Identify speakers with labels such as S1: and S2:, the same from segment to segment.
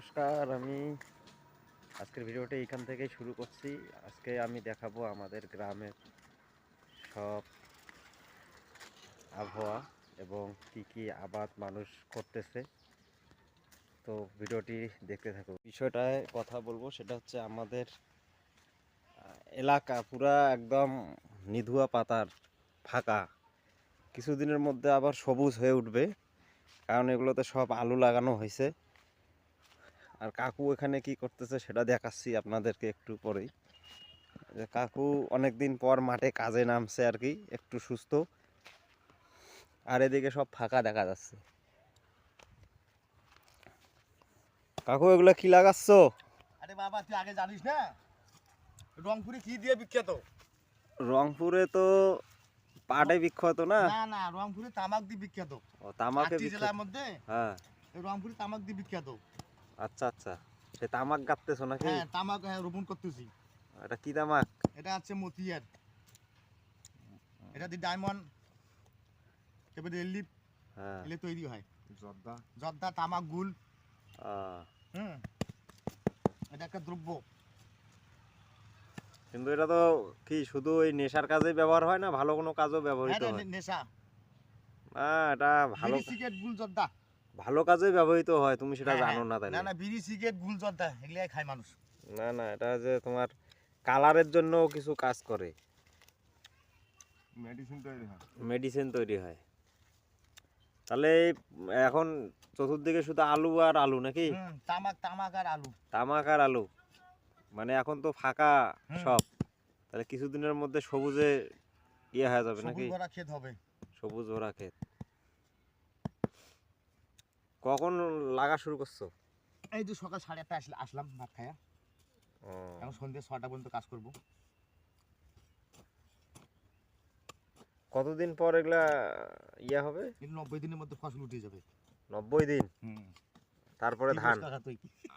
S1: নমস্কার, আমি আজকের ভিডিওটা এখান থেকেই শুরু করছি। আজকে আমি দেখাবো আমাদের গ্রামের সব আবহাওয়া এবং কি কি আবাদ মানুষ করতেছে। তো ভিডিওটি দেখতে থাকো বিষয়টায় কথা বলব, সেটা হচ্ছে আমাদের এলাকা পুরা একদম নিধুয়া পাতার ফাঁকা। কিছুদিনের মধ্যে আবার সবুজ হয়ে উঠবে, কারণ এগুলোতে সব আলু লাগানো হয়েছে। আর কাকু এখানে কি করতেছে সেটা দেখাচ্ছি আপনাদেরকে একটু পরেই। কাকু অনেক দিন পর মাঠে কাজে নামছে আর কি একটু সুস্থ। আর এদিকে সব ফাঁকা দেখা যাচ্ছে। কাকু এগুলো কি লাগাচ্ছ?
S2: আরে বাবা তুই আগে জানিস না? রংপুরে কি দিয়ে বিখ্যাত?
S1: রংপুরে তো পাটে বিখ্যাত না?
S2: না না রংপুরে তামাক দিয়ে বিখ্যাত।
S1: ও তামাকে বিখ্যাত।
S2: জেলার মধ্যে
S1: হ্যাঁ।
S2: রংপুরে তামাক দিয়ে বিখ্যাত।
S1: আচ্ছা আচ্ছা। সে তামাক গাঁততেছো নাকি?
S2: হ্যাঁ তামাক হ্যাঁ, রোপণ করতেছি।
S1: এটা কি তামাক?
S2: এটা হচ্ছে মতিয়ার এটা দিয়ে ডায়মন্ড এবারে এলিপ
S1: হ্যাঁ।
S2: এলে তৈরি হয়।
S3: জর্দা।
S2: জর্দা তামাক গুল।
S1: আহ,
S2: হুম। এটা একটা দ্রব্য।
S1: কিন্তু এটা তো কি শুধু ওই নেশার কাজে ব্যবহার হয় না? ভালো কোনো কাজেও ব্যবহৃত হয়
S2: নেশা।
S1: না এটা ভালো
S2: সিগারেট গুল জর্দা।
S1: ভালো কাজে ব্যবহৃত হয় তুমি সেটা
S2: হ্যাঁ,
S1: জানো না তাই
S2: না না বিড়ি সিগারেট গুল জর্দা এগুলাই খায় মানুষ।
S1: না না এটা যে তোমার কালারের জন্য কিছু কাজ করে।
S3: মেডিসিন তৈরি হয়।
S1: মেডিসিন তৈরি হয়। তাহলে এখন চতুর্দিকে শুধু আলু আর আলু নাকি?
S2: তামাক তামাক আর আলু।
S1: তামাক আর আলু। মানে এখন তো ফাঁকা সব। তাহলে কিছুদিনের মধ্যে সবুজে ইয়ে হয়ে যাবে নাকি?
S2: সবুজ ভরা ক্ষেত হবে।
S1: সবুজ ভরা ক্ষেত। কখন লাগা শুরু করছ?
S2: এই যে সকাল সাড়ে আটটা আসলাম ভাত খায়া এখন সন্ধ্যে ছটা পর্যন্ত কাজ করব।
S1: কতদিন পর এগুলা ইয়ে হবে?
S2: নব্বই দিনের মধ্যে ফসল উঠে যাবে।
S1: নব্বই দিন? তারপরে ধান?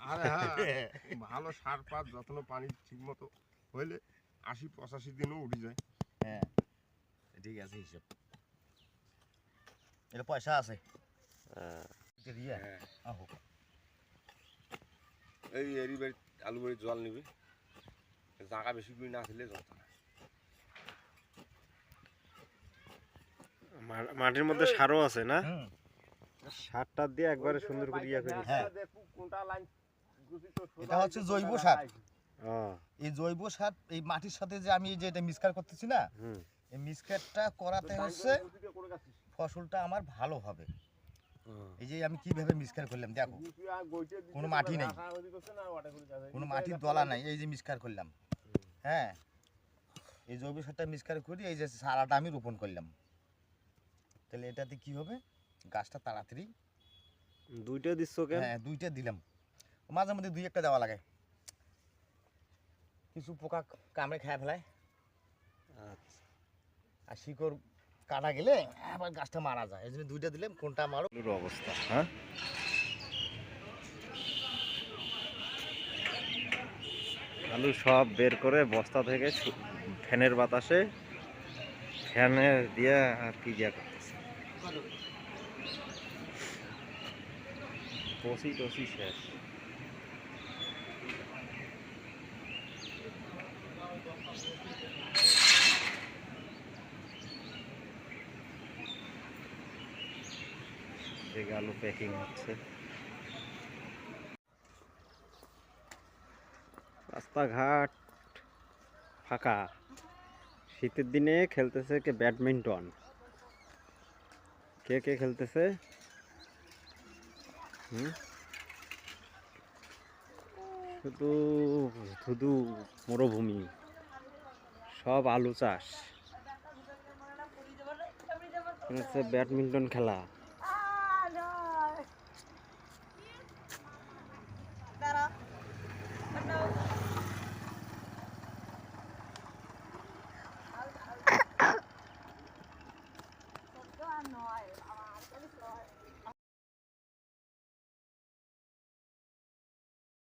S3: আরে হ্যাঁ ভালো সার পাত যত্ন পানি ঠিক মতো হইলে আশি পঁচাশি দিনও উঠে যায়।
S2: হ্যাঁ ঠিক আছে হিসাব। এটা পয়সা আছে।
S1: আহ,
S2: এটা দিয়ে?
S3: হ্যাঁ।
S2: আহো
S3: এই এরি বাড়ি আলু বাড়ি জল নিবি। বেশি করে না খেলে জল
S1: মাটির মধ্যে সারও আছে না? সারটা দিয়ে একবারে সুন্দর করে ইয়ে করে
S2: হ্যাঁ। এটা হচ্ছে জৈব সার। এই জৈব সার এই মাটির সাথে যে আমি যে এটা মিক্সকার করতেছি না এই মিক্সকারটা করাতে হচ্ছে ফসলটা আমার ভালো হবে। এই যে আমি কীভাবে মিক্সকার করলাম দেখো। কোনো মাটি নেই। কোনো মাটির দলা নাই এই যে মিক্সকার করলাম। হ্যাঁ। এই জৈব সারটা মিক্সকার করি এই যে সারাটা আমি রোপণ করলাম। তাহলে এটাতে কি হবে? গাছটা তাড়াতাড়ি
S1: দুইটা দিচ্ছ কেন?
S2: হ্যাঁ দুইটা দিলাম। মাঝে মধ্যে দুই একটা দেওয়া লাগে। কিছু পোকা কামড়ে খেয়ে ফেলায়।
S1: আচ্ছা।
S2: আর শিকড় কাটা গেলে আবার গাছটা মারা যায়। এই জন্য দুইটা দিলাম কোনটা মারো?
S1: অবস্থা হ্যাঁ? আলু সব বের করে বস্তা থেকে ফ্যানের বাতাসে ফ্যানে দিয়ে আর কি দিয়া করতেছে? টসি শেষ। থেকে আলু প্যাকিং হচ্ছে। রাস্তাঘাট ফাঁকা। শীতের দিনে খেলতেছে কে ব্যাডমিন্টন। কে কে খেলতেছে? শুধু শুধু মরুভূমি। সব আলু চাষ। ব্যাডমিন্টন খেলা।